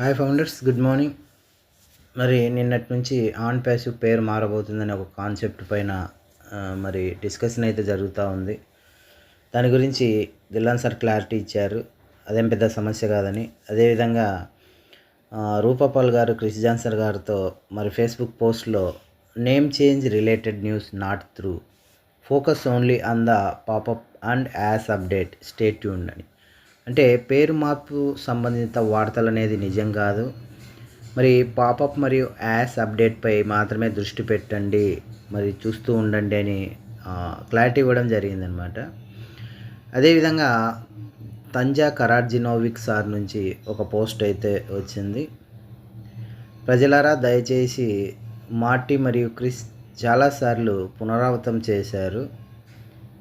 Hi founders good morning మరి నిన్నటి నుంచి ఆన్ ప్యాసివ్ పేరు మారబోతుందని ఒక కాన్సెప్ట్ పైన మరి డిస్కషన్ అయితే జరుగుతూ ఉంది. దాని గురించి దిల్లాన్ సార్ క్లారిటీ ఇచ్చారు. అదేం పెద్ద సమస్య కాదని. అదేవిధంగా రూపపాల్ గారు క్రిష్ జాన్సర్ గారితో మరి ఫేస్బుక్ పోస్ట్లో name change related news not through focus only on the popup and as update stay tuned అని. అంటే పేరు మార్పు సంబంధిత వార్తలు అనేది నిజం కాదు. మరి పాపప్ మరియు యాస్ అప్డేట్పై మాత్రమే దృష్టి పెట్టండి. మరి చూస్తూ ఉండండి అని క్లారిటీ ఇవ్వడం జరిగిందనమాట. అదేవిధంగా తంజా కరార్జినోవిక్ సార్ నుంచి ఒక పోస్ట్ అయితే వచ్చింది. ప్రజలారా దయచేసి మార్టీ మరియు క్రిస్ చాలాసార్లు పునరావృతం చేశారు.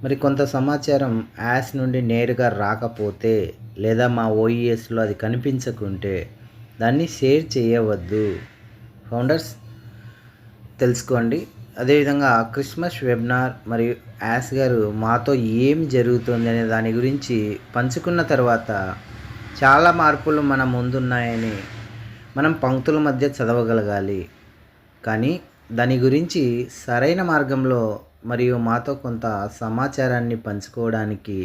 మరి కొంత సమాచారం యాస్ నుండి నేరుగా రాకపోతే లేదా మా ఓఈఎస్లో అది కనిపించకుంటే దాన్ని షేర్ చేయవద్దు. ఫౌండర్స్ తెలుసుకోండి. అదేవిధంగా క్రిస్మస్ వెబినార్ మరియు యాస్ గారు మాతో ఏం జరుగుతుంది అనే దాని గురించి పంచుకున్న తర్వాత చాలా మార్పులు మన ముందున్నాయని మనం పంక్తుల మధ్య చదవగలగాలి. కానీ దాని గురించి సరైన మార్గంలో మరియు మాతో కొంత సమాచారాన్ని పంచుకోవడానికి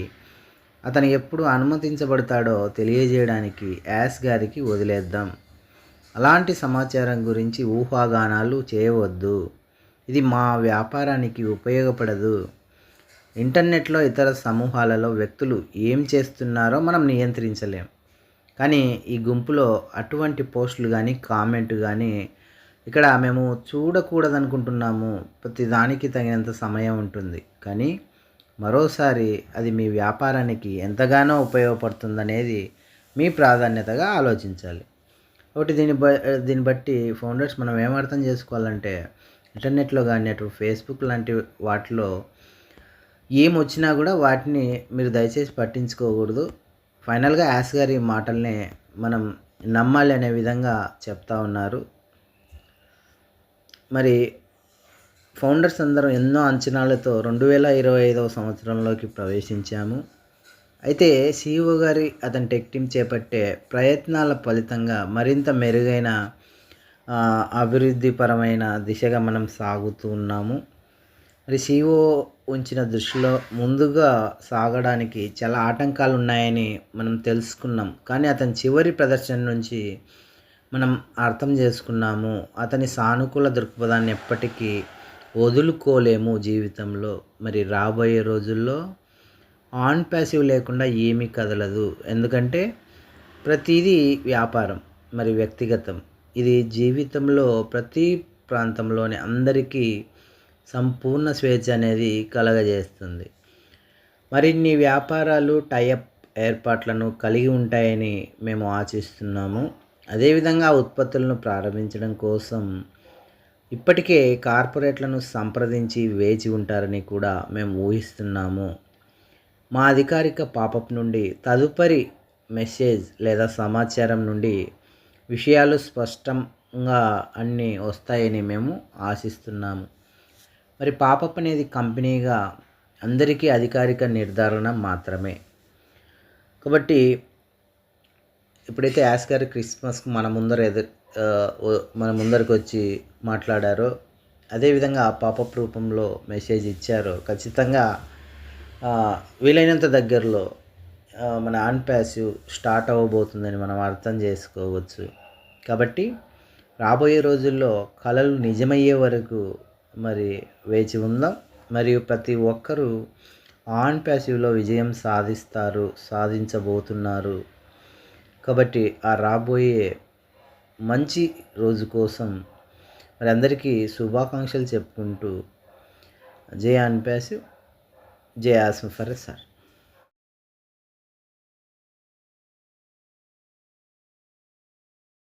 అతను ఎప్పుడు అనుమతించబడతాడో తెలియజేయడానికి యాస్ గారికి వదిలేద్దాం. అలాంటి సమాచారం గురించి ఊహాగానాలు చేయవద్దు. ఇది మా వ్యాపారానికి ఉపయోగపడదు. ఇంటర్నెట్లో ఇతర సమూహాలలో వ్యక్తులు ఏం చేస్తున్నారో మనం నియంత్రించలేం. కానీ ఈ గుంపులో అటువంటి పోస్టులు కానీ కామెంట్ కానీ ఇక్కడ మేము చూడకూడదనుకుంటున్నాము. ప్రతి దానికి తగినంత సమయం ఉంటుంది. కానీ మరోసారి అది మీ వ్యాపారానికి ఎంతగానో ఉపయోగపడుతుందనేది మీ ప్రాధాన్యతగా ఆలోచించాలి. ఒకటి దీని బ దీన్ని బట్టి ఫౌండర్స్ మనం ఏమర్థం చేసుకోవాలంటే ఇంటర్నెట్లో కానీ అటు ఫేస్బుక్ లాంటి వాటిలో ఏం వచ్చినా కూడా వాటిని మీరు దయచేసి పట్టించుకోకూడదు. ఫైనల్గా యాస్ గారి మాటల్ని మనం నమ్మాలి అనే విధంగా చెప్తా ఉన్నారు. మరి ఫౌండర్స్ అందరం ఎన్నో అంచనాలతో రెండు వేల ఇరవై ఐదవ సంవత్సరంలోకి ప్రవేశించాము. అయితే సిఇఓ గారి అతని టెక్ టీం చేపట్టే ప్రయత్నాల ఫలితంగా మరింత మెరుగైన అభివృద్ధిపరమైన దిశగా మనం సాగుతూ ఉన్నాము. మరి సిఇఓ ఉంచిన దృష్టిలో ముందుగా సాగడానికి చాలా ఆటంకాలు ఉన్నాయని మనం తెలుసుకున్నాం. కానీ అతని చివరి ప్రదర్శన నుంచి మనం అర్థం చేసుకున్నాము. అతని సానుకూల దృక్పథాన్ని ఎప్పటికీ వదులుకోలేము జీవితంలో. మరి రాబోయే రోజుల్లో ఆన్ ప్యాసివ్ లేకుండా ఏమీ కదలదు. ఎందుకంటే ప్రతిదీ వ్యాపారం మరి వ్యక్తిగతం. ఇది జీవితంలో ప్రతి ప్రాంతంలోని అందరికీ సంపూర్ణ స్వేచ్ఛ అనేది కలగజేస్తుంది. మరిన్ని వ్యాపారాలు టైఅప్ ఏర్పాట్లను కలిగి ఉంటాయని మేము ఆశిస్తున్నాము. అదేవిధంగా ఉత్పత్తులను ప్రారంభించడం కోసం ఇప్పటికే కార్పొరేట్లను సంప్రదించి వేచి ఉంటారని కూడా మేము ఊహిస్తున్నాము. మా అధికారిక పాపప్ నుండి తదుపరి మెసేజ్ లేదా సమాచారం నుండి విషయాలు స్పష్టంగా అన్నీ వస్తాయని మేము ఆశిస్తున్నాము. మరి పాపప్ అనేది కంపెనీగా అందరికీ అధికారిక నిర్ధారణ మాత్రమే. కాబట్టి ఎప్పుడైతే యాస్ గారు క్రిస్మస్కి మన ముందర ఎదురు మన ముందరికి వచ్చి మాట్లాడారో అదేవిధంగా పాపప్ రూపంలో మెసేజ్ ఇచ్చారో ఖచ్చితంగా వీలైనంత దగ్గరలో మన ఆన్ ప్యాసివ్ స్టార్ట్ అవ్వబోతుందని మనం అర్థం చేసుకోవచ్చు. కాబట్టి రాబోయే రోజుల్లో కళలు నిజమయ్యే వరకు మరి వేచి ఉందాం. మరియు ప్రతి ఒక్కరూ ఆన్ ప్యాసివ్లో విజయం సాధిస్తారు సాధించబోతున్నారు. కాబట్టి ఆ రాబోయే మంచి రోజు కోసం మరి అందరికీ శుభాకాంక్షలు చెప్పుకుంటూ జయ ఆన్ ప్యాసివ్ జై ఆస్మ్ ఫర్ సార్.